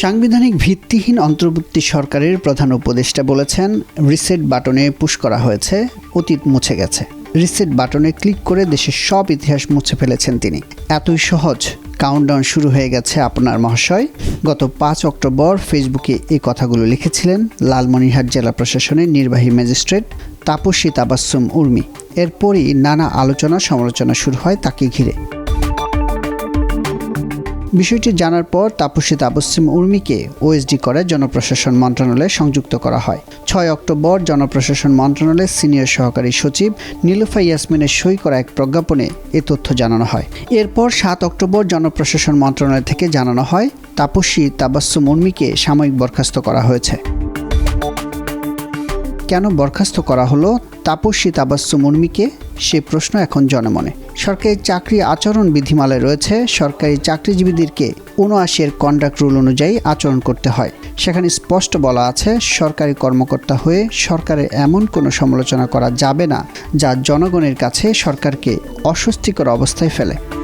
সাংবিধানিক ভিত্তিহীন অন্তর্বর্তী সরকারের প্রধান উপদেষ্টা বলেছেন, রিসেট বাটনে পুশ করা হয়েছে, অতীত মুছে গেছে। রিসেট বাটনে ক্লিক করে দেশের সব ইতিহাস মুছে ফেলেছেন তিনি। এতই সহজ কাউন্টডাউন শুরু হয়ে গেছে আপনার মহাশয়। গত পাঁচ অক্টোবর ফেসবুকে এই কথাগুলো লিখেছিলেন লালমনিরহাট জেলা প্রশাসনের নির্বাহী ম্যাজিস্ট্রেট তাপসী তাবাসুম উর্মি। এরপরই নানা আলোচনা সমালোচনা শুরু হয় তাকে ঘিরে। বিষয়টি জানার পর তাপসী তাবসিম উর্মিকে ওএসডি করে জনপ্রশাসন মন্ত্রণালয়ে সংযুক্ত করা হয়। ছয় অক্টোবর জনপ্রশাসন মন্ত্রণালয়ের সিনিয়র সহকারী সচিব নীলুফা ইয়াসমিনের সই করা এক প্রজ্ঞাপনে এ তথ্য জানানো হয়। এরপর সাত অক্টোবর জনপ্রশাসন মন্ত্রণালয় থেকে জানানো হয়, তাপসী তাবাসুম উর্মিকে সাময়িক বরখাস্ত করা হয়েছে। কেন বরখাস্ত করা হলো? তাপসী তাবাস্সুম উর্মিকে? সে প্রশ্ন এখন জনমনে। সরকারি চাকরি আচরণ বিধিমালায় রয়েছে। সরকারি চাকরিজীবীদেরকে উনআশি এর কন্ডাক্ট রুল অনুযায়ী আচরণ করতে হয়। সেখানে স্পষ্ট বলা আছে, সরকারি কর্মকর্তা হয়ে সরকারের এমন কোনো সমালোচনা করা যাবে না, যা জনগণের কাছে সরকারকে অস্বস্তিকর অবস্থায় ফেলে।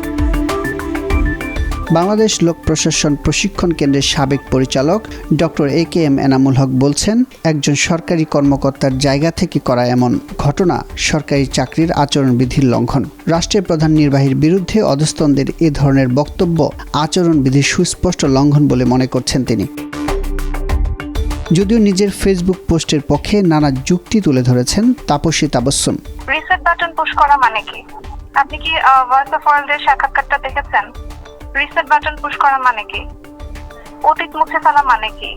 বাংলাদেশ লোক প্রশাসন প্রশিক্ষণ কেন্দ্রের সাবেক পরিচালক doctor A K M Enamul Haque বলছেন, একজন সরকারি কর্মকর্তার জায়গা থেকে করা এমন ঘটনা সরকারি চাকরির আচরণবিধির লঙ্ঘন। রাষ্ট্রের প্রধান নির্বাহীর বিরুদ্ধে অধস্তনদের এ ধরনের বক্তব্য আচরণবিধির সুস্পষ্ট লঙ্ঘন বলে মনে করছেন তিনি। যদিও নিজের ফেসবুক পোস্টের পক্ষে নানা যুক্তি তুলে ধরেছেন Taposhi Tabassum. Reset button push করা মানে কি? আপনি কি ভয়েস অফ ওয়ার্ল্ডের সাক্ষাৎকারটা দেখেছেন? রিসেট বাটন পুশ করা মানে কি? অতীত মুছে ফেলা মানে কি?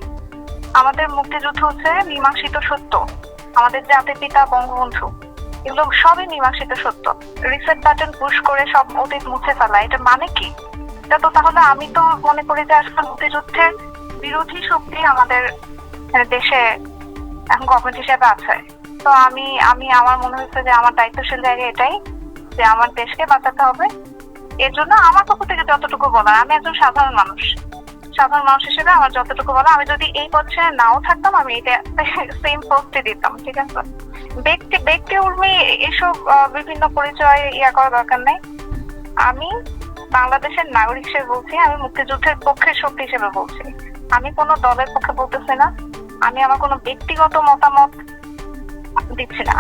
আমাদের মুক্তিযুদ্ধ হচ্ছে মীমাংসিত সত্য। আমাদের জাতির পিতা, বঙ্গবন্ধু, এগুলো সবই মীমাংসিত সত্য। রিসেট বাটন পুশ করে সব অতীত মুছে ফেলা, এটা মানে কি? এটা তো তাহলে আমি তো মনে করি যে আসলে মুক্তিযুদ্ধের বিরোধী শক্তি আমাদের দেশে এখন গভর্নমেন্ট হিসেবে আছে। তো আমি আমি, আমার মনে হচ্ছে যে আমার দায়িত্বশীল জায়গা এটাই, যে আমার দেশকে বাঁচাতে হবে এর জন্য আমার পক্ষ থেকে যতটুকু বলার, আমি একজন সাধারণ মানুষ। সাধারণ মানুষ হিসেবে আমার যতটুকু বলা আমি যদি এই পক্ষে নাও থাকতাম, আমি এটা সেম পোস্টে দিতাম, ঠিক আছে? ব্যক্তি ব্যক্তি উর্মি, এসব বিভিন্ন পরিচয় ইয়া করা দরকার নেই। আমি বাংলাদেশের নাগরিক হিসেবে বলছি, আমি মুক্তিযুদ্ধের পক্ষের শক্তি হিসেবে বলছি। আমি কোনো দলের পক্ষে বলতেছি না। আমি আমার কোনো ব্যক্তিগত মতামত দিচ্ছি না।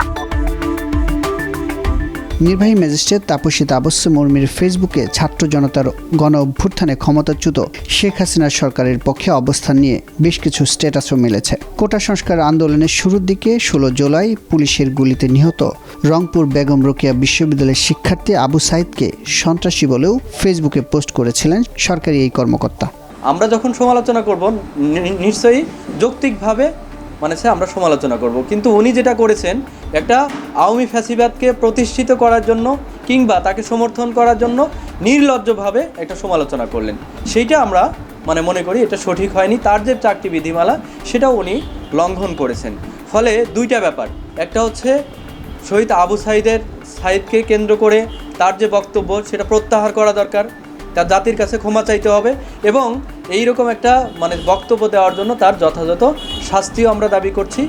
নির্বাহী ম্যাজিস্ট্রেট তাপসী তাবস্য মুর্মির ফেসবুকে ছাত্র জনতার গণ অভ্যুত্থানে ক্ষমতাচ্যুত শেখ হাসিনার সরকারের পক্ষে অবস্থান নিয়ে বেশ কিছু স্ট্যাটাসও মিলেছে। কোটা সংস্কার আন্দোলনের শুরুর দিকে ষোলো জুলাই পুলিশের গুলিতে নিহত রংপুর বেগম রোকেয়া বিশ্ববিদ্যালয়ের শিক্ষার্থী আবু সাইদকে সন্ত্রাসী বলেও ফেসবুকে পোস্ট করেছিলেন সরকারি এই কর্মকর্তা। আমরা যখন সমালোচনা করব নিশ্চয়ই যৌক্তিকভাবে মানে সে আমরা সমালোচনা করব। কিন্তু উনি যেটা করেছেন, একটা আওয়ামী ফ্যাসিবাদকে প্রতিষ্ঠিত করার জন্য কিংবা তাকে সমর্থন করার জন্য নির্লজ্জভাবে একটা সমালোচনা করলেন। সেইটা আমরা মানে মনে করি এটা সঠিক হয়নি। তার যে চারটি বিধিমালা, সেটাও উনি লঙ্ঘন করেছেন। ফলে দুইটা ব্যাপার। একটা হচ্ছে শহীদ আবু সাইদের, সাইদকে কেন্দ্র করে তার যে বক্তব্য, সেটা প্রত্যাহার করা দরকার। তার জাতির কাছে ক্ষমা চাইতে হবে এবং এই রকম একটা মানে বক্তব্য দেওয়ার জন্য তার যথাযথ শাস্তিও আমরা দাবি করছি।